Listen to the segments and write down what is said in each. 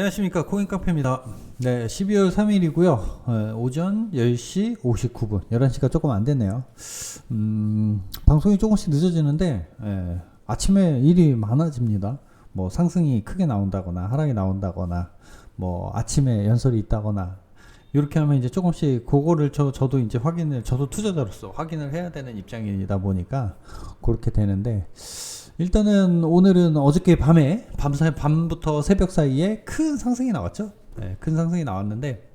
안녕하십니까 코인 카페입니다. 네, 12월 3일이고요. 어, 오전 10시 59분, 11시가 조금 안 됐네요. 음, 방송이 조금씩 늦어지는데 예, 아침에 일이 많아집니다. 뭐 상승이 크게 나온다거나 하락이 나온다거나 뭐 아침에 연설이 있다거나 이렇게 하면 이제 조금씩 그거를 저 저도 이제 확인을 저도 투자자로서 확인을 해야 되는 입장이다 보니까 그렇게 되는데 일단은 오늘은 어저께 밤에 밤 사, 밤부터 새벽 사이에 큰 상승이 나왔죠. 네, 큰 상승이 나왔는데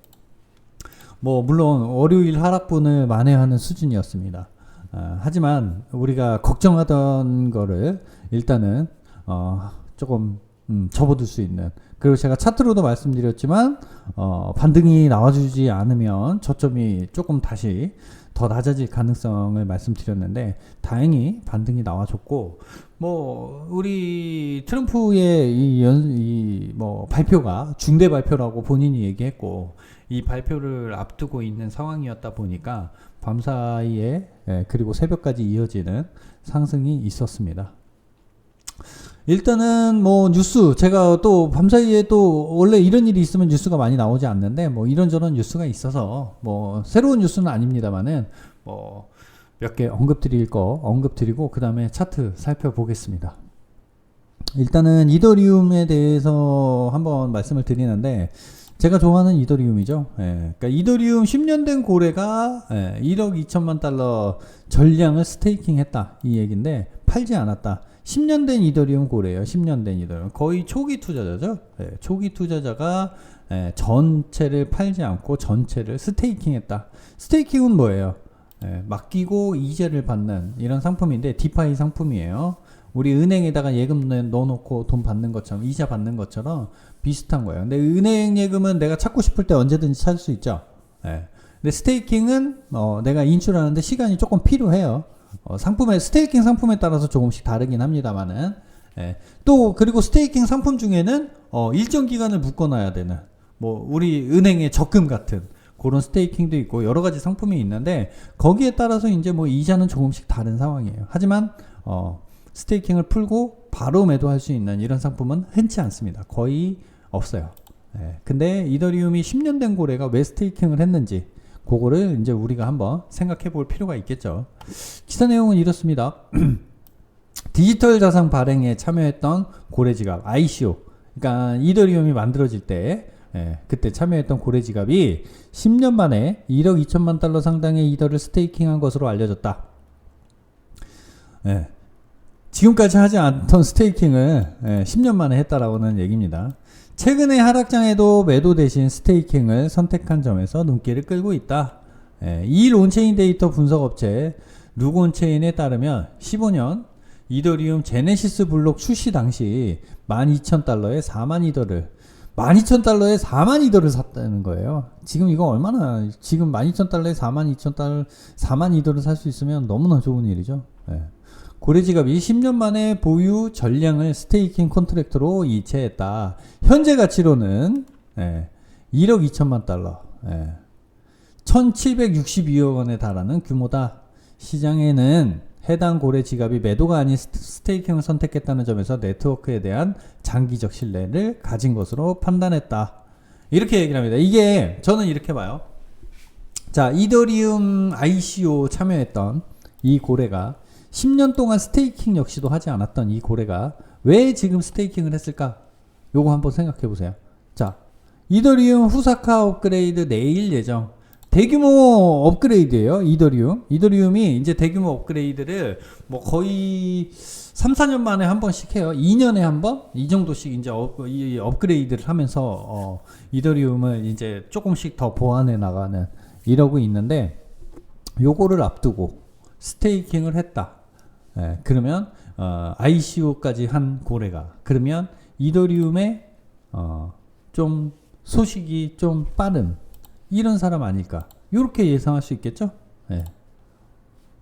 뭐 물론 월요일 하락분을 만회하는 수준이었습니다. 아, 하지만 우리가 걱정하던 거를 일단은 어, 조금 음, 접어들 수 있는 그리고 제가 차트로도 말씀드렸지만 어, 반등이 나와주지 않으면 저점이 조금 다시 더 낮아질 가능성을 말씀드렸는데 다행히 반등이 나와줬고 뭐 우리 트럼프의 이연이뭐 발표가 중대 발표라고 본인이 얘기했고 이 발표를 앞두고 있는 상황이었다 보니까 밤 사이에 예, 그리고 새벽까지 이어지는 상승이 있었습니다. 일단은 뭐 뉴스 제가 또 밤사이에 또 원래 이런 일이 있으면 뉴스가 많이 나오지 않는데 뭐 이런저런 뉴스가 있어서 뭐 새로운 뉴스는 아닙니다만은 뭐 몇 개 언급 드릴 거 언급 드리고 그 다음에 차트 살펴보겠습니다. 일단은 이더리움에 대해서 한번 말씀을 드리는데 제가 좋아하는 이더리움이죠. 예, 그러니까 이더리움 10년 된 고래가 예, 1억 2천만 달러 전량을 스테이킹했다 이 얘긴데 팔지 않았다. 10년 된 이더리움 고래예요. 10년 된 이더리움 거의 초기 투자자죠. 예, 초기 투자자가 예, 전체를 팔지 않고 전체를 스테이킹했다. 스테이킹은 뭐예요? 예, 맡기고 이자를 받는 이런 상품인데 디파이 상품이에요. 우리 은행에다가 예금 넣- 넣어놓고 돈 받는 것처럼 이자 받는 것처럼 비슷한 거예요. 근데 은행 예금은 내가 찾고 싶을 때 언제든지 찾을 수 있죠. 예. 근데 스테이킹은 어, 내가 인출하는데 시간이 조금 필요해요. 어, 상품의 스테이킹 상품에 따라서 조금씩 다르긴 합니다만은 예. 또 그리고 스테이킹 상품 중에는 어, 일정 기간을 묶어놔야 되는 뭐 우리 은행의 적금 같은 그런 스테이킹도 있고 여러 가지 상품이 있는데 거기에 따라서 이제 뭐 이자는 조금씩 다른 상황이에요. 하지만 어, 스테이킹을 풀고 바로 매도할 수 있는 이런 상품은 흔치 않습니다. 거의 없어요. 예. 근데 이더리움이 10년 된 고래가 왜 스테이킹을 했는지 그거를 이제 우리가 한번 생각해 볼 필요가 있겠죠. 기사 내용은 이렇습니다. 디지털 자산 발행에 참여했던 고래 지갑 ICO. 그러니까 이더리움이 만들어질 때 예, 그때 참여했던 고래 지갑이 10년 만에 1억 2천만 달러 상당의 이더를 스테이킹한 것으로 알려졌다. 예. 지금까지 하지 않던 스테이킹을 예, 10년 만에 했다라고는 얘기입니다. 최근에 하락장에도 매도 대신 스테이킹을 선택한 점에서 눈길을 끌고 있다. 예, 이 론체인 데이터 분석 업체 루곤체인에 따르면 15년 이더리움 제네시스 블록 출시 당시 12,000달러에 4만 이더를 12,000달러에 4만 이더를 샀다는 거예요. 지금 이거 얼마나 지금 12,000달러에 42,000달러 4만 이더를 살 수 있으면 너무나 좋은 일이죠. 예. 고래지갑이 10년 만에 보유 전량을 스테이킹 컨트랙트로 이체했다. 현재 가치로는 예, 1억 2천만 달러, 예, 1,762억 원에 달하는 규모다. 시장에는 해당 고래 지갑이 매도가 아닌 스- 스테이킹을 선택했다는 점에서 네트워크에 대한 장기적 신뢰를 가진 것으로 판단했다. 이렇게 얘기를 합니다. 이게 저는 이렇게 봐요. 자, 이더리움 ICO 참여했던 이 고래가 10년 동안 스테이킹 역시도 하지 않았던 이 고래가 왜 지금 스테이킹을 했을까? 요거 한번 생각해 보세요. 자, 이더리움 후사카 업그레이드 내일 예정. 대규모 업그레이드예요. 이더리움. 이더리움이 이제 대규모 업그레이드를 뭐 거의 3, 4년 만에 한 번씩 해요. 2년에 한 번? 이 정도씩 이제 업, 이 업그레이드를 하면서 어, 이더리움을 이제 조금씩 더 보완해 나가는 이러고 있는데 요거를 앞두고 스테이킹을 했다. 예, 그러면 어, ICO까지 한 고래가 그러면 이더리움의 어, 좀 소식이 좀 빠른 이런 사람 아닐까 이렇게 예상할 수 있겠죠. 예.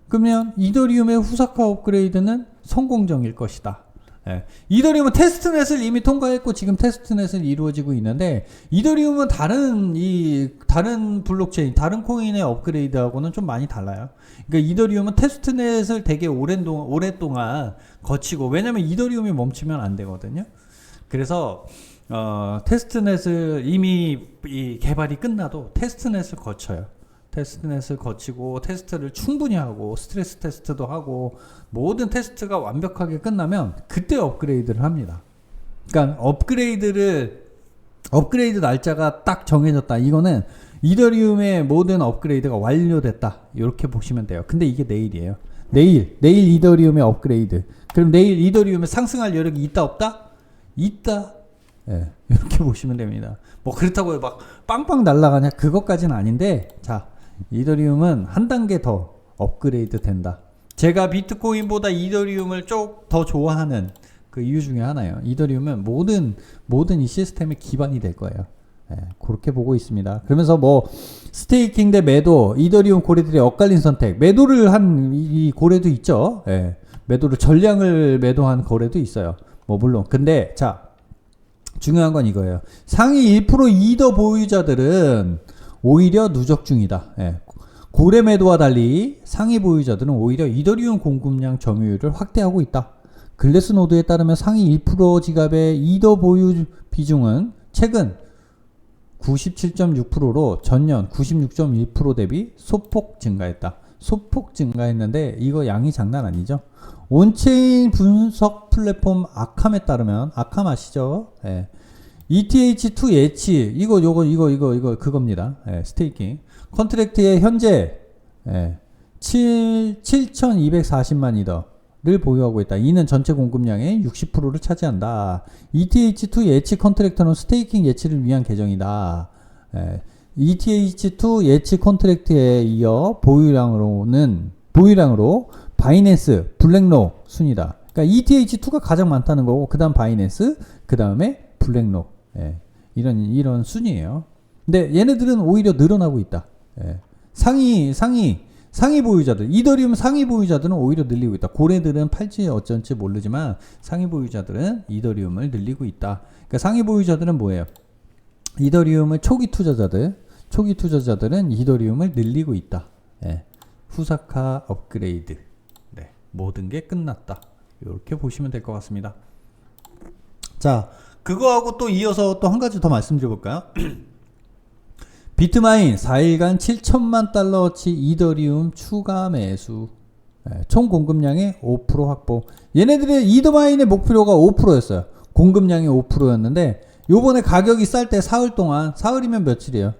그러면 이더리움의 후사카 업그레이드는 성공적일 것이다. 예. 이더리움은 테스트넷을 이미 통과했고 지금 테스트넷을 이루어지고 있는데 이더리움은 다른 이 다른 블록체인, 다른 코인의 업그레이드하고는 좀 많이 달라요. 그러니까 이더리움은 테스트넷을 되게 오랜 동안 오랫동안 거치고 왜냐면 이더리움이 멈추면 안 되거든요. 그래서 어, 테스트넷을 이미 이 개발이 끝나도 테스트넷을 거쳐요. 테스트넷을 거치고 테스트를 충분히 하고 스트레스 테스트도 하고 모든 테스트가 완벽하게 끝나면 그때 업그레이드를 합니다. 그러니까 업그레이드를 업그레이드 날짜가 딱 정해졌다. 이거는 이더리움의 모든 업그레이드가 완료됐다. 이렇게 보시면 돼요. 근데 이게 내일이에요. 내일, 내일 이더리움의 업그레이드. 그럼 내일 이더리움에 상승할 여력이 있다 없다? 있다. 예, 이렇게 보시면 됩니다. 뭐 그렇다고 막 빵빵 날아가냐? 그것까지는 아닌데, 자, 이더리움은 한 단계 더 업그레이드 된다. 제가 비트코인보다 이더리움을 좀더 좋아하는 그 이유 중에 하나예요. 이더리움은 모든 모든 이 시스템의 기반이 될 거예요. 예, 그렇게 보고 있습니다. 그러면서 뭐 스테이킹 대 매도, 이더리움 고래들의 엇갈린 선택, 매도를 한 이 고래도 있죠. 예, 매도를 전량을 매도한 거래도 있어요. 뭐 물론 근데 자 중요한 건 이거예요. 상위 1% 이더 보유자들은 오히려 누적 중이다. 예. 고래 매도와 달리 상위 보유자들은 오히려 이더리움 공급량 점유율을 확대하고 있다. 글래스 노드에 따르면 상위 1% 지갑의 이더 보유 비중은 최근 97.6%로 전년 96.1% 대비 소폭 증가했다. 소폭 증가했는데 이거 양이 장난 아니죠? 온체인 분석 플랫폼 아캄에 따르면 아캄 아시죠? 예. ETH2 예치 이거 요거 이거 이거 이거 그겁니다. 예, 스테이킹 컨트랙트의 현재 예, 7 7,240만 이더를 보유하고 있다. 이는 전체 공급량의 60%를 차지한다. ETH2 예치 컨트랙터는 스테이킹 예치를 위한 계정이다. 예, ETH2 예치 컨트랙트에 이어 보유량으로는 보유량으로 바이낸스, 블랙록 순이다. 그러니까 ETH2가 가장 많다는 거고 그다음 바이낸스, 그다음에 블랙록. 예, 이런 이런 순이에요. 근데 얘네들은 오히려 늘어나고 있다. 예, 상위 상위 상위 보유자들 이더리움 상위 보유자들은 오히려 늘리고 있다. 고래들은 팔지 어쩐지 모르지만 상위 보유자들은 이더리움을 늘리고 있다. 그러니까 상위 보유자들은 뭐예요? 이더리움을 초기 투자자들 초기 투자자들은 이더리움을 늘리고 있다. 예, 후사카 업그레이드. 네, 모든 게 끝났다. 이렇게 보시면 될 것 같습니다. 자, 그거하고 또 이어서 또 한 가지 더 말씀드려 볼까요? 비트마인 4일간 7천만 달러어치 이더리움 추가 매수. 예, 총 공급량의 5% 확보. 얘네들의 이더마인의 목표가 5%였어요. 공급량이 5%였는데 요번에 가격이 쌀 때 사흘 동안 사흘이면 며칠이에요?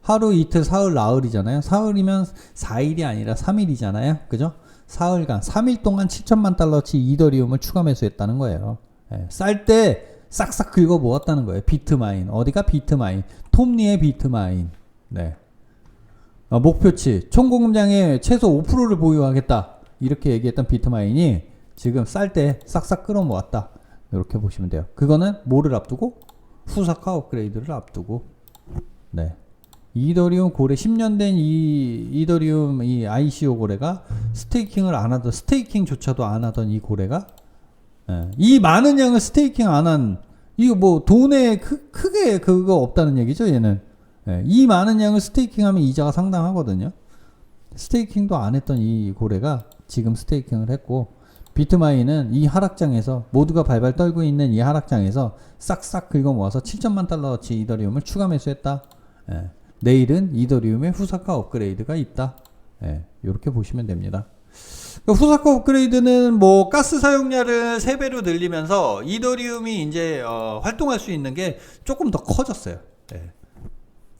하루 이틀 사흘 나흘이잖아요. 사흘이면 4일이 아니라 3일이잖아요. 그죠? 사흘간 3일 동안 7천만 달러치 이더리움을 추가 매수했다는 거예요. 예, 쌀때 싹싹 긁어 모았다는 거예요. 비트마인. 어디가 비트마인? 톱니의 비트마인. 네. 어, 목표치. 총 공급량의 최소 5%를 보유하겠다. 이렇게 얘기했던 비트마인이 지금 쌀 때 싹싹 끌어 모았다. 이렇게 보시면 돼요. 그거는 뭐를 앞두고? 후사카 업그레이드를 앞두고. 네. 이더리움 고래 10년 된 이 이더리움 이 ICO 고래가 스테이킹을 안 하던 스테이킹조차도 안 하던 이 고래가 예, 이 많은 양을 스테이킹 안 한 이거 뭐 돈에 크, 크게 그거 없다는 얘기죠 얘는. 예, 이 많은 양을 스테이킹하면 이자가 상당하거든요. 스테이킹도 안 했던 이 고래가 지금 스테이킹을 했고 비트마인은 이 하락장에서 모두가 발발 떨고 있는 이 하락장에서 싹싹 긁어 모아서 7천만 달러어치 이더리움을 추가 매수했다. 예, 내일은 이더리움의 후사카 업그레이드가 있다 예, 이렇게 보시면 됩니다 그 후사카 업그레이드는 뭐 가스 사용량을 3배로 늘리면서 이더리움이 이제 어, 활동할 수 있는 게 조금 더 커졌어요. 예.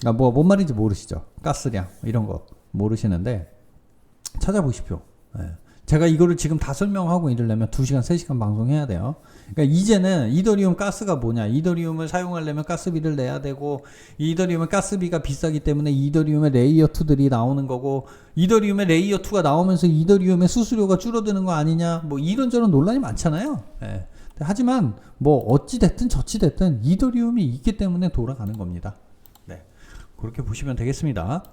아, 뭐, 뭔 말인지 모르시죠? 가스량, 이런 거 모르시는데, 찾아보십시오. 예. 제가 이거를 지금 다 설명하고 이러려면 2시간, 3시간 방송해야 돼요. 그러니까 이제는 이더리움 가스가 뭐냐. 이더리움을 사용하려면 가스비를 내야 되고, 이더리움의 가스비가 비싸기 때문에 이더리움의 레이어 2들이 나오는 거고, 이더리움의 레이어 2가 나오면서 이더리움의 수수료가 줄어드는 거 아니냐. 뭐 이런저런 논란이 많잖아요. 예. 하지만 뭐 어찌 됐든 저찌 됐든 이더리움이 있기 때문에 돌아가는 겁니다. 네. 그렇게 보시면 되겠습니다.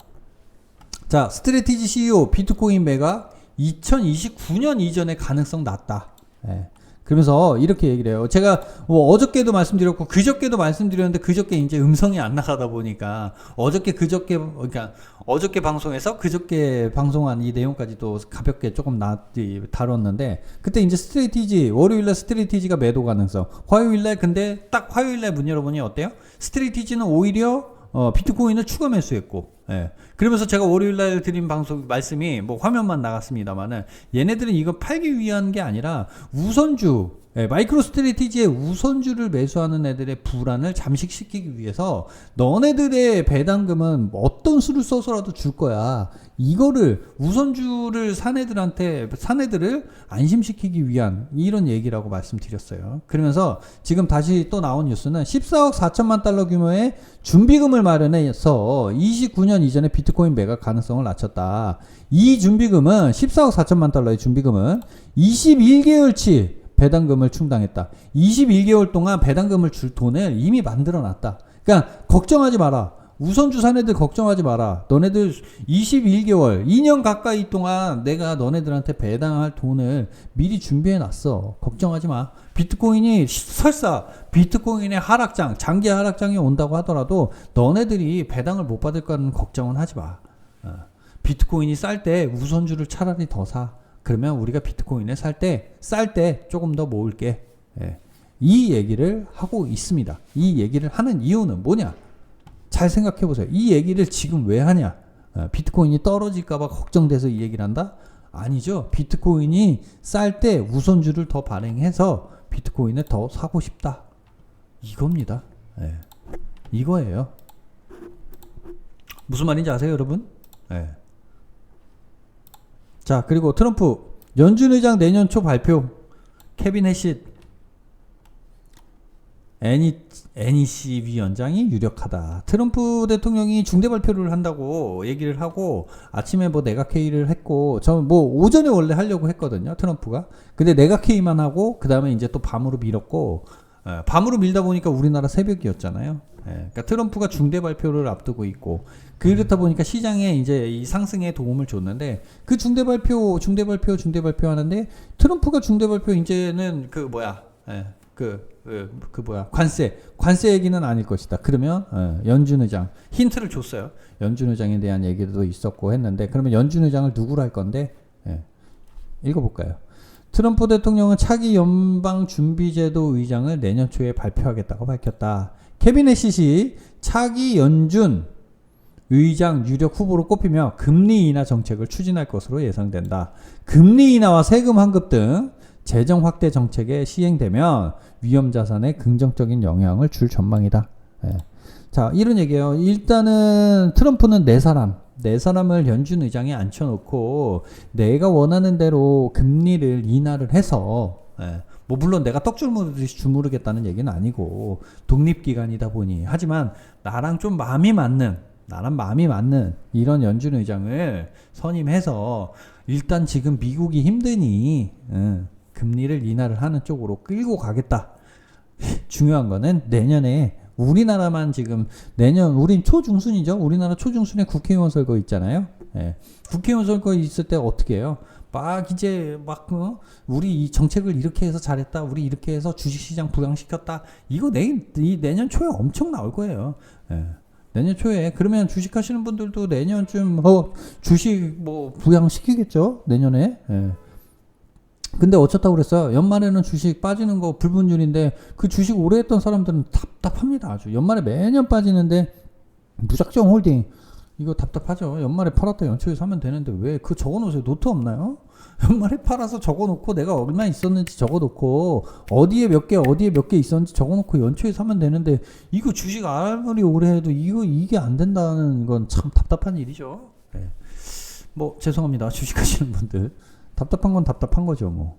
자, 스트레티지 CEO 비트코인 매가 2029년 이전에 가능성 낮다. 예. 그러면서 이렇게 얘기를 해요. 제가 뭐 어저께도 말씀드렸고 그저께도 말씀드렸는데 그저께 이제 음성이 안 나가다 보니까 어저께 그저께 그러니까 어저께 방송에서 그저께 방송한 이 내용까지 도 가볍게 조금 나 다뤘는데 그때 이제 스트레이티지 월요일날 스트레이티지가 매도 가능성 화요일날 근데 딱 화요일날 문 열어보니 어때요? 스트레이티지는 오히려 어, 비트코인을 추가 매수했고, 예. 그러면서 제가 월요일날 드린 방송 말씀이 뭐 화면만 나갔습니다만은 얘네들은 이거 팔기 위한 게 아니라 우선주, 예, 마이크로 스트레티지의 우선주를 매수하는 애들의 불안을 잠식시키기 위해서 너네들의 배당금은 어떤 수를 써서라도 줄 거야. 이거를 우선주를 산 애들한테 산 애들을 안심시키기 위한 이런 얘기라고 말씀드렸어요. 그러면서 지금 다시 또 나온 뉴스는 14억 4천만 달러 규모의 준비금을 마련해서 29년 이전에 비트코인 매각 가능성을 낮췄다. 이 준비금은 14억 4천만 달러의 준비금은 21개월치 배당금을 충당했다. 21개월 동안 배당금을 줄 돈을 이미 만들어 놨다. 그러니까 걱정하지 마라. 우선 주 사내들 걱정하지 마라. 너네들 21개월, 2년 가까이 동안 내가 너네들한테 배당할 돈을 미리 준비해 놨어. 걱정하지 마. 비트코인이 설사 비트코인의 하락장, 장기 하락장이 온다고 하더라도 너네들이 배당을 못 받을 거라는 걱정은 하지 마. 어. 비트코인이 쌀 때 우선주를 차라리 더 사. 그러면 우리가 비트코인을 살 때, 쌀 때 조금 더 모을게. 예. 이 얘기를 하고 있습니다. 이 얘기를 하는 이유는 뭐냐? 잘 생각해 보세요. 이 얘기를 지금 왜 하냐? 어, 비트코인이 떨어질까봐 걱정돼서 이 얘기를 한다? 아니죠. 비트코인이 쌀 때 우선주를 더 발행해서 비트코인을 더 사고 싶다. 이겁니다. 예. 이거예요. 무슨 말인지 아세요, 여러분? 예. 자, 그리고 트럼프 연준 의장 내년 초 발표. 케빈 해시 NEC 위원장이 유력하다. 트럼프 대통령이 중대 발표를 한다고 얘기를 하고 아침에 뭐 내각 회의를 했고 저는 뭐 오전에 원래 하려고 했거든요. 트럼프가. 근데 내각 회의만 하고 그다음에 이제 또 밤으로 밀었고 예, 밤으로 밀다 보니까 우리나라 새벽이었잖아요. 예, 그러니까 트럼프가 중대 발표를 앞두고 있고 그렇다 보니까 시장에 이제 이 상승에 도움을 줬는데 그 중대 발표, 중대 발표, 중대 발표 하는데 트럼프가 중대 발표 이제는 그 뭐야, 예, 그, 그, 그 뭐야 관세, 관세 얘기는 아닐 것이다. 그러면 어, 연준 의장 힌트를 줬어요. 연준 의장에 대한 얘기도 있었고 했는데 그러면 연준 의장을 누구로 할 건데 예, 읽어볼까요? 트럼프 대통령은 차기 연방준비제도 의장을 내년 초에 발표하겠다고 밝혔다. 케빈 해시시 차기 연준 의장 유력 후보로 꼽히며 금리 인하 정책을 추진할 것으로 예상된다. 금리 인하와 세금 환급 등 재정 확대 정책에 시행되면 위험 자산에 긍정적인 영향을 줄 전망이다. 예. 자, 이런 얘기예요. 일단은 트럼프는 네 사람, 네 사람을 연준 의장에 앉혀놓고 내가 원하는 대로 금리를 인하를 해서 예. 뭐 물론 내가 떡줄 무르듯이 주무르겠다는 얘기는 아니고 독립기관이다 보니 하지만 나랑 좀 마음이 맞는 나랑 마음이 맞는 이런 연준 의장을 선임해서 일단 지금 미국이 힘드니 응, 금리를 인하를 하는 쪽으로 끌고 가겠다. 중요한 거는 내년에 우리나라만 지금 내년 우린 초중순이죠. 우리나라 초중순에 국회의원 선거 있잖아요. 예. 국회의원 선거 있을 때 어떻게 해요? 막 이제 막 어? 우리 이 정책을 이렇게 해서 잘했다. 우리 이렇게 해서 주식시장 부양시켰다. 이거 내, 이 내년 초에 엄청 나올 거예요. 예. 내년 초에 그러면 주식 하시는 분들도 내년쯤 어 주식 뭐 부양시키겠죠. 내년에. 예. 근데 어쩌다고 그랬어요? 연말에는 주식 빠지는 거 불분율인데 그 주식 오래 했던 사람들은 답답합니다. 아주 연말에 매년 빠지는데 무작정 홀딩 이거 답답하죠. 연말에 팔았다 연초에 사면 되는데 왜 그 적어놓으세요? 노트 없나요? 연말에 팔아서 적어놓고 내가 얼마 있었는지 적어놓고 어디에 몇 개 어디에 몇 개 있었는지 적어놓고 연초에 사면 되는데 이거 주식 아무리 오래 해도 이거 이게 안 된다는 건 참 답답한 일이죠. 네. 뭐 죄송합니다 주식하시는 분들 답답한 건 답답한 거죠 뭐.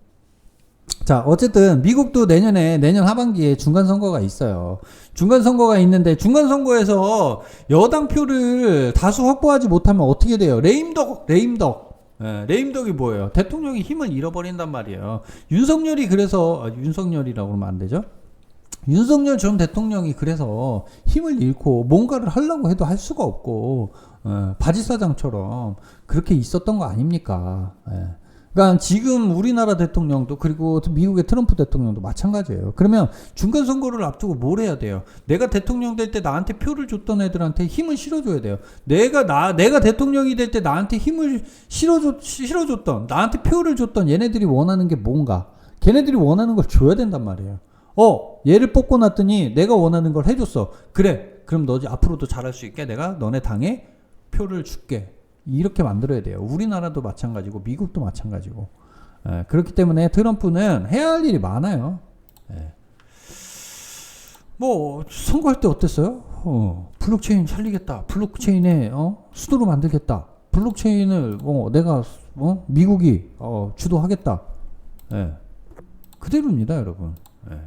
자, 어쨌든 미국도 내년에 내년 하반기에 중간 선거가 있어요. 중간 선거가 있는데 중간 선거에서 여당 표를 다수 확보하지 못하면 어떻게 돼요? 레임덕, 레임덕. 예, 레임덕이 뭐예요? 대통령이 힘을 잃어버린단 말이에요. 윤석열이 그래서 아, 윤석열이라고 그러면 안 되죠? 윤석열 전 대통령이 그래서 힘을 잃고 뭔가를 하려고 해도 할 수가 없고 예, 바지사장처럼 그렇게 있었던 거 아닙니까? 예. 그러니까 지금 우리나라 대통령도 그리고 미국의 트럼프 대통령도 마찬가지예요. 그러면 중간 선거를 앞두고 뭘 해야 돼요? 내가 대통령 될 때 나한테 표를 줬던 애들한테 힘을 실어줘야 돼요. 내가 나 내가 대통령이 될 때 나한테 힘을 실어줬 실어줬던 나한테 표를 줬던 얘네들이 원하는 게 뭔가? 걔네들이 원하는 걸 줘야 된단 말이에요. 어, 얘를 뽑고 났더니 내가 원하는 걸 해줬어. 그래. 그럼 너 앞으로도 잘할 수 있게 내가 너네 당에 표를 줄게. 이렇게 만들어야 돼요. 우리나라도 마찬가지고 미국도 마찬가지고. 예, 그렇기 때문에 트럼프는 해야 할 일이 많아요. 예. 뭐 선거할 때 어땠어요? 어, 블록체인 살리겠다. 블록체인에 어, 수도로 만들겠다. 블록체인을 어, 내가 어, 미국이 어, 주도하겠다. 예. 그대로입니다, 여러분. 예.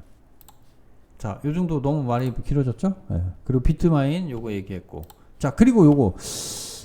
자, 요 정도 너무 말이 길어졌죠? 예. 그리고 비트마인 요거 얘기했고. 자, 그리고 요거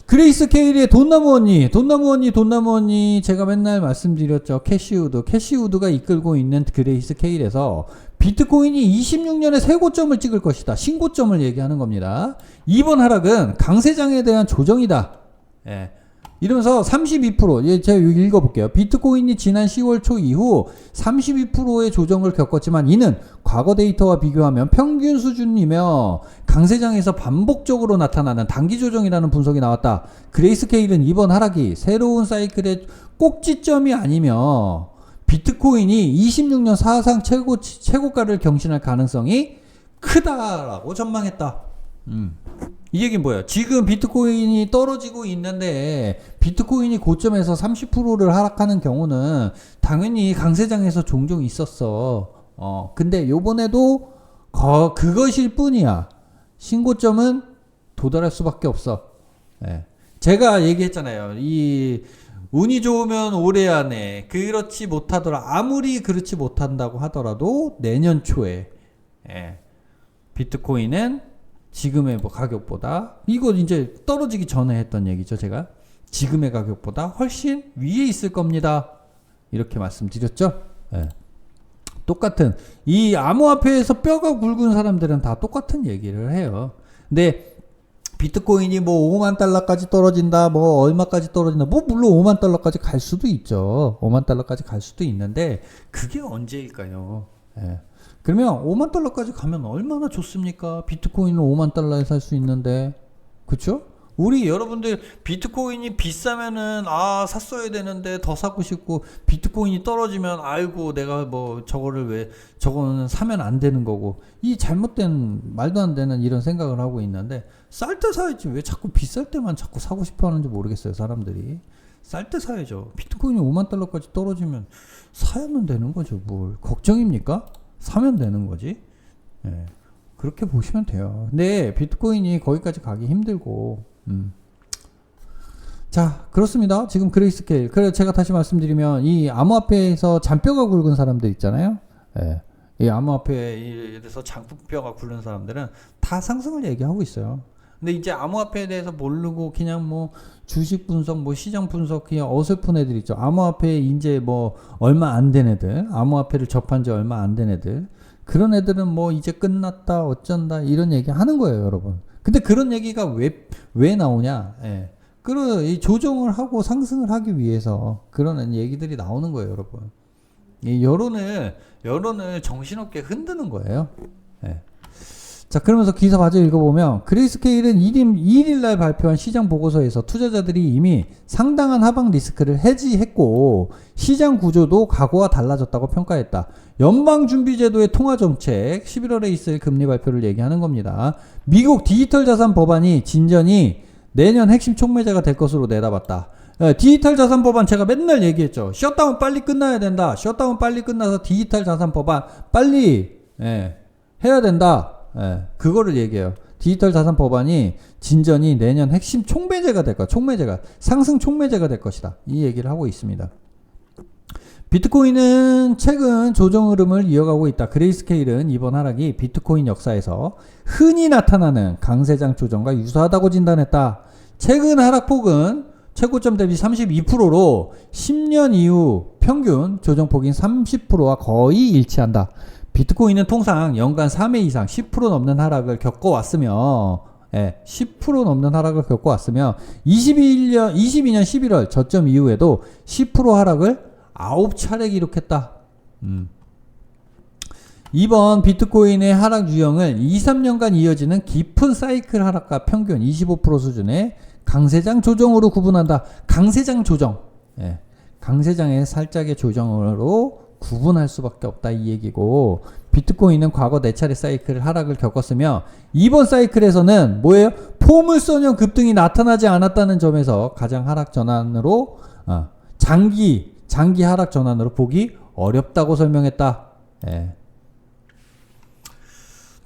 그레이스 케일의 돈나무 언니, 돈나무 언니, 돈나무 언니 제가 맨날 말씀드렸죠. 캐시우드, 캐시우드가 이끌고 있는 그레이스 케일에서 비트코인이 26년에 새 고점을 찍을 것이다. 신고점을 얘기하는 겁니다. 이번 하락은 강세장에 대한 조정이다. 예. 이러면서 32%, 예, 제가 여기 읽어볼게요. 비트코인이 지난 10월 초 이후 32%의 조정을 겪었지만 이는 과거 데이터와 비교하면 평균 수준이며 강세장에서 반복적으로 나타나는 단기 조정이라는 분석이 나왔다. 그레이스 케일은 이번 하락이 새로운 사이클의 꼭지점이 아니며 비트코인이 26년 사상 최고, 최고가를 경신할 가능성이 크다라고 전망했다. 음. 이 얘기는 뭐예요? 지금 비트코인이 떨어지고 있는데 비트코인이 고점에서 30%를 하락하는 경우는 당연히 강세장에서 종종 있었어. 어, 근데 요번에도 거, 그것일 뿐이야. 신고점은 도달할 수밖에 없어. 예. 제가 얘기했잖아요. 이 운이 좋으면 올해 안에 그렇지 못하더라 아무리 그렇지 못한다고 하더라도 내년 초에 예. 비트코인은 지금의 뭐 가격보다 이거 이제 떨어지기 전에 했던 얘기죠 제가 지금의 가격보다 훨씬 위에 있을 겁니다 이렇게 말씀드렸죠 예. 똑같은 이 암호화폐에서 뼈가 굵은 사람들은 다 똑같은 얘기를 해요 근데 비트코인이 뭐 5만 달러까지 떨어진다, 뭐 얼마까지 떨어진다, 뭐 물론 5만 달러까지 갈 수도 있죠. 5만 달러까지 갈 수도 있는데 그게 언제일까요? 예. 그러면 5만 달러까지 가면 얼마나 좋습니까? 비트코인을 5만 달러에 살 수 있는데, 그렇죠? 우리 여러분들 비트코인이 비싸면은 아 샀어야 되는데 더 사고 싶고 비트코인이 떨어지면 아이고 내가 뭐 저거를 왜 저거는 사면 안 되는 거고. 이 잘못된 말도 안 되는 이런 생각을 하고 있는데 쌀 때 사야지. 왜 자꾸 비쌀 때만 자꾸 사고 싶어 하는지 모르겠어요 사람들이. 쌀 때 사야죠. 비트코인이 5만 달러까지 떨어지면 사야만 되는 거죠 뭘. 걱정입니까 사면 되는 거지 예. 그렇게 보시면 돼요 근데 비트코인이 거기까지 가기 힘들고 음. 자, 그렇습니다. 지금 그레이스케일. 그래 제가 다시 말씀드리면 이 암호화폐에서 잔뼈가 굵은 사람들 있잖아요. 예. 이 암호화폐에 대해서 잔뼈가 굵은 사람들은 다 상승을 얘기하고 있어요. 근데 이제 암호화폐에 대해서 모르고 그냥 뭐 주식 분석, 뭐 시장 분석 그냥 어설픈 애들 있죠. 암호화폐에 이제 뭐 얼마 안 된 애들, 암호화폐를 접한 지 얼마 안 된 애들. 그런 애들은 뭐 이제 끝났다, 어쩐다 이런 얘기 하는 거예요, 여러분. 근데 그런 얘기가 왜, 왜 나오냐? 예. 그런 이 조정을 하고 상승을 하기 위해서 그런 얘기들이 나오는 거예요, 여러분. 이 여론을, 여론을 정신없게 흔드는 거예요. 예. 자, 그러면서 기사 마저 읽어보면, 그레이스케일은 1일, 2일날 발표한 시장 보고서에서 투자자들이 이미 상당한 하방 리스크를 해지했고, 시장 구조도 과거와 달라졌다고 평가했다. 연방준비제도의 통화정책, 11월에 있을 금리 발표를 얘기하는 겁니다. 미국 디지털 자산 법안이 진전이 내년 핵심 촉매제가 될 것으로 내다봤다. 예, 디지털 자산 법안 제가 맨날 얘기했죠. 셧다운 빨리 끝나야 된다. 셧다운 빨리 끝나서 디지털 자산 법안 빨리 예, 해야 된다. 예, 그거를 얘기해요. 디지털 자산 법안이 진전이 내년 핵심 촉매제가 될 거야. 촉매제가 상승 촉매제가 될 것이다. 이 얘기를 하고 있습니다. 비트코인은 최근 조정 흐름을 이어가고 있다. 그레이스케일은 이번 하락이 비트코인 역사에서 흔히 나타나는 강세장 조정과 유사하다고 진단했다. 최근 하락폭은 최고점 대비 32%로 10년 이후 평균 조정폭인 30%와 거의 일치한다. 비트코인은 통상 연간 3회 이상 10% 넘는 하락을 겪어왔으며 예, 10% 넘는 하락을 겪어왔으며 21년, 22년 11월 저점 이후에도 10% 하락을 9차례 기록했다. 음. 이번 비트코인의 하락 유형은 2, 3년간 이어지는 깊은 사이클 하락과 평균 25% 수준의 강세장 조정으로 구분한다. 강세장 조정. 예. 강세장의 살짝의 조정으로 구분할 수밖에 없다 이 얘기고 비트코인은 과거 4차례 사이클 하락을 겪었으며 이번 사이클에서는 뭐예요? 포물선형 급등이 나타나지 않았다는 점에서 가장 하락 전환으로 어, 장기 장기 하락 전환으로 보기 어렵다고 설명했다. 예.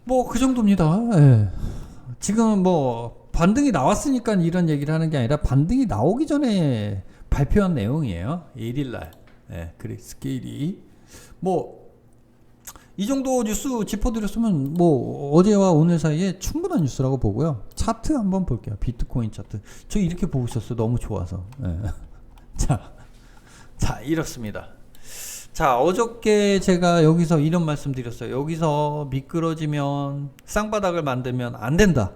뭐그 정도입니다. 예. 지금 뭐 반등이 나왔으니까 이런 얘기를 하는 게 아니라 반등이 나오기 전에 발표한 내용이에요. 1일 날. 예, 그래 스케일이 뭐 이 정도 뉴스 짚어드렸으면 뭐 어제와 오늘 사이에 충분한 뉴스라고 보고요. 차트 한번 볼게요. 비트코인 차트. 저 이렇게 보고 있었어요. 너무 좋아서. 예. 자, 자 이렇습니다. 자 어저께 제가 여기서 이런 말씀 드렸어요. 여기서 미끄러지면 쌍바닥을 만들면 안 된다.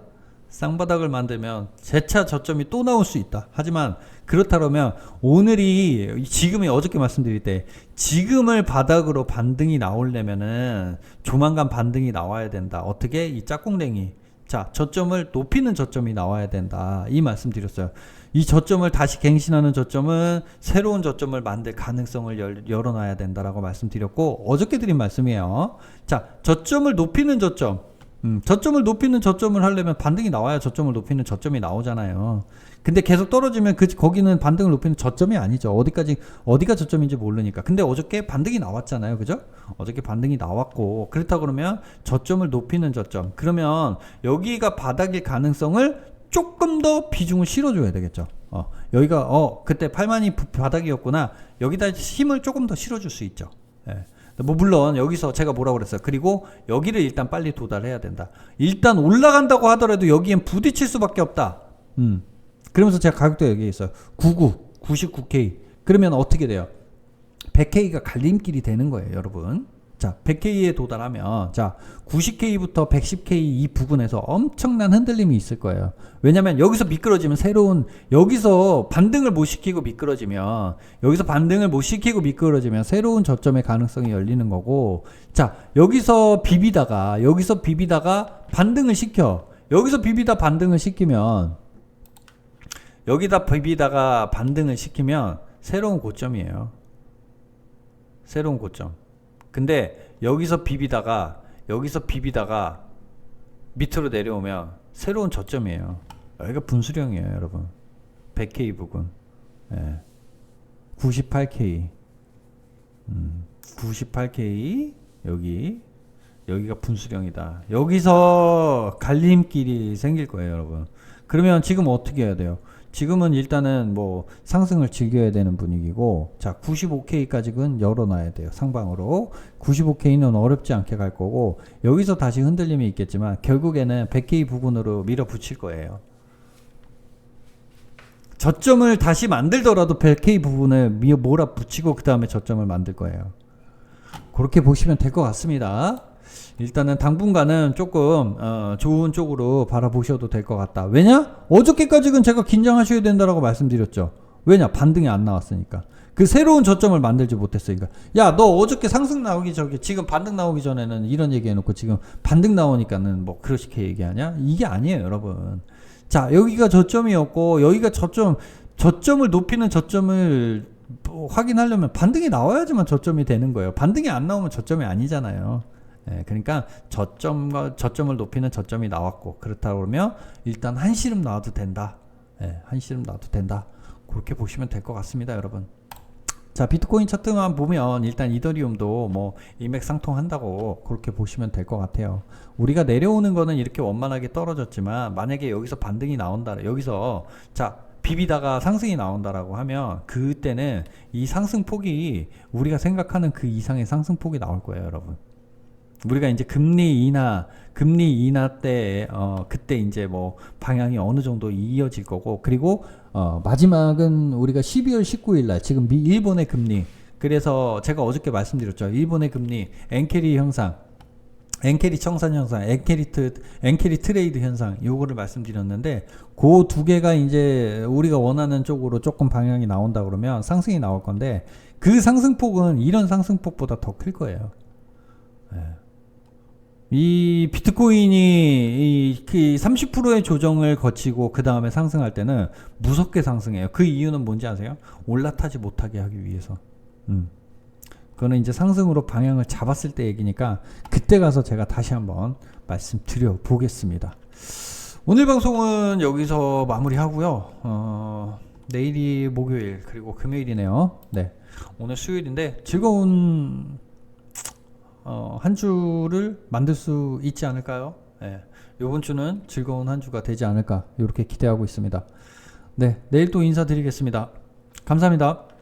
쌍바닥을 만들면 재차 저점이 또 나올 수 있다. 하지만 그렇다 그러면 오늘이 지금이 어저께 말씀드릴 때 지금을 바닥으로 반등이 나오려면은 조만간 반등이 나와야 된다. 어떻게 이 짝꿍댕이 자 저점을 높이는 저점이 나와야 된다. 이 말씀 드렸어요. 이 저점을 다시 갱신하는 저점은 새로운 저점을 만들 가능성을 열, 열어놔야 된다라고 말씀드렸고 어저께 드린 말씀이에요. 자 저점을 높이는 저점 음, 저점을 높이는 저점을 하려면 반등이 나와야 저점을 높이는 저점이 나오잖아요. 근데 계속 떨어지면 그 거기는 반등을 높이는 저점이 아니죠. 어디까지 어디가 저점인지 모르니까. 근데 어저께 반등이 나왔잖아요. 그죠? 어저께 반등이 나왔고 그렇다 그러면 저점을 높이는 저점. 그러면 여기가 바닥일 가능성을 조금 더 비중을 실어줘야 되겠죠. 어, 여기가 어 그때 8만이 바닥이었구나. 여기다 힘을 조금 더 실어줄 수 있죠. 예. 뭐 물론 여기서 제가 뭐라고 그랬어요. 그리고 여기를 일단 빨리 도달해야 된다. 일단 올라간다고 하더라도 여기엔 부딪힐 수밖에 없다. 음. 그러면서 제가 가격도 얘기했어요. 99, 99K. 그러면 어떻게 돼요? 100K가 갈림길이 되는 거예요, 여러분. 자, 100K에 도달하면 자, 90K부터 110K 이 부근에서 엄청난 흔들림이 있을 거예요. 왜냐면 여기서 미끄러지면 새로운 여기서 반등을 못 시키고 미끄러지면 여기서 반등을 못 시키고 미끄러지면 새로운 저점의 가능성이 열리는 거고 자, 여기서 비비다가 여기서 비비다가 반등을 시켜. 여기서 비비다 반등을 시키면 여기다 비비다가 반등을 시키면 새로운 고점이에요. 새로운 고점. 근데 여기서 비비다가 여기서 비비다가 밑으로 내려오면 새로운 저점이에요. 여기가 분수령이에요, 여러분. 100K 부근. 예. 98K. 음, 98K 여기 여기가 분수령이다. 여기서 갈림길이 생길 거예요, 여러분. 그러면 지금 어떻게 해야 돼요? 지금은 일단은 뭐 상승을 즐겨야 되는 분위기고 자 95K까지는 열어놔야 돼요 상방으로. 95K는 어렵지 않게 갈 거고 여기서 다시 흔들림이 있겠지만 결국에는 100K 부분으로 밀어붙일 거예요. 저점을 다시 만들더라도 100K 부분을 밀어 몰아붙이고 그 다음에 저점을 만들 거예요. 그렇게 보시면 될 것 같습니다 일단은 당분간은 조금 어, 좋은 쪽으로 바라보셔도 될 것 같다. 왜냐? 어저께까지는 제가 긴장하셔야 된다라고 말씀드렸죠. 왜냐? 반등이 안 나왔으니까. 그 새로운 저점을 만들지 못했으니까. 야, 너 어저께 상승 나오기 전에 지금 반등 나오기 전에는 이런 얘기 해놓고 지금 반등 나오니까는 뭐 그렇게 얘기하냐? 이게 아니에요, 여러분. 자, 여기가 저점이었고 여기가 저점 저점을 높이는 저점을 뭐 확인하려면 반등이 나와야지만 저점이 되는 거예요. 반등이 안 나오면 저점이 아니잖아요. 예, 그러니까 저점과 저점을 높이는 저점이 나왔고 그렇다 그러면 일단 한 시름 나와도 된다. 예, 한 시름 나와도 된다. 그렇게 보시면 될 것 같습니다, 여러분. 자, 비트코인 차트만 보면 일단 이더리움도 뭐 일맥상통한다고 그렇게 보시면 될 것 같아요. 우리가 내려오는 거는 이렇게 원만하게 떨어졌지만 만약에 여기서 반등이 나온다. 여기서 자, 비비다가 상승이 나온다라고 하면 그때는 이 상승폭이 우리가 생각하는 그 이상의 상승폭이 나올 거예요, 여러분. 우리가 이제 금리 인하, 금리 인하 때, 어, 그때 이제 뭐 방향이 어느 정도 이어질 거고, 그리고, 어, 마지막은 우리가 12월 19일 날, 지금 미, 일본의 금리, 그래서 제가 어저께 말씀드렸죠. 일본의 금리, 엔캐리 형상, 엔캐리 청산 현상, 엔캐리 트, 엔캐리 트레이드 현상, 요거를 말씀드렸는데, 그 두 개가 이제 우리가 원하는 쪽으로 조금 방향이 나온다 그러면 상승이 나올 건데, 그 상승폭은 이런 상승폭보다 더 클 거예요. 예. 이 비트코인이 이그 30%의 조정을 거치고 그 다음에 상승할 때는 무섭게 상승해요. 그 이유는 뭔지 아세요? 올라타지 못하게 하기 위해서. 음. 그거는 이제 상승으로 방향을 잡았을 때 얘기니까 그때 가서 제가 다시 한번 말씀드려 보겠습니다. 오늘 방송은 여기서 마무리하고요. 어, 내일이 목요일 그리고 금요일이네요. 네. 오늘 수요일인데 즐거운 어, 한 주를 만들 수 있지 않을까요? 예. 이번 주는 즐거운 한 주가 되지 않을까 이렇게 기대하고 있습니다. 네, 내일 또 인사드리겠습니다. 감사합니다.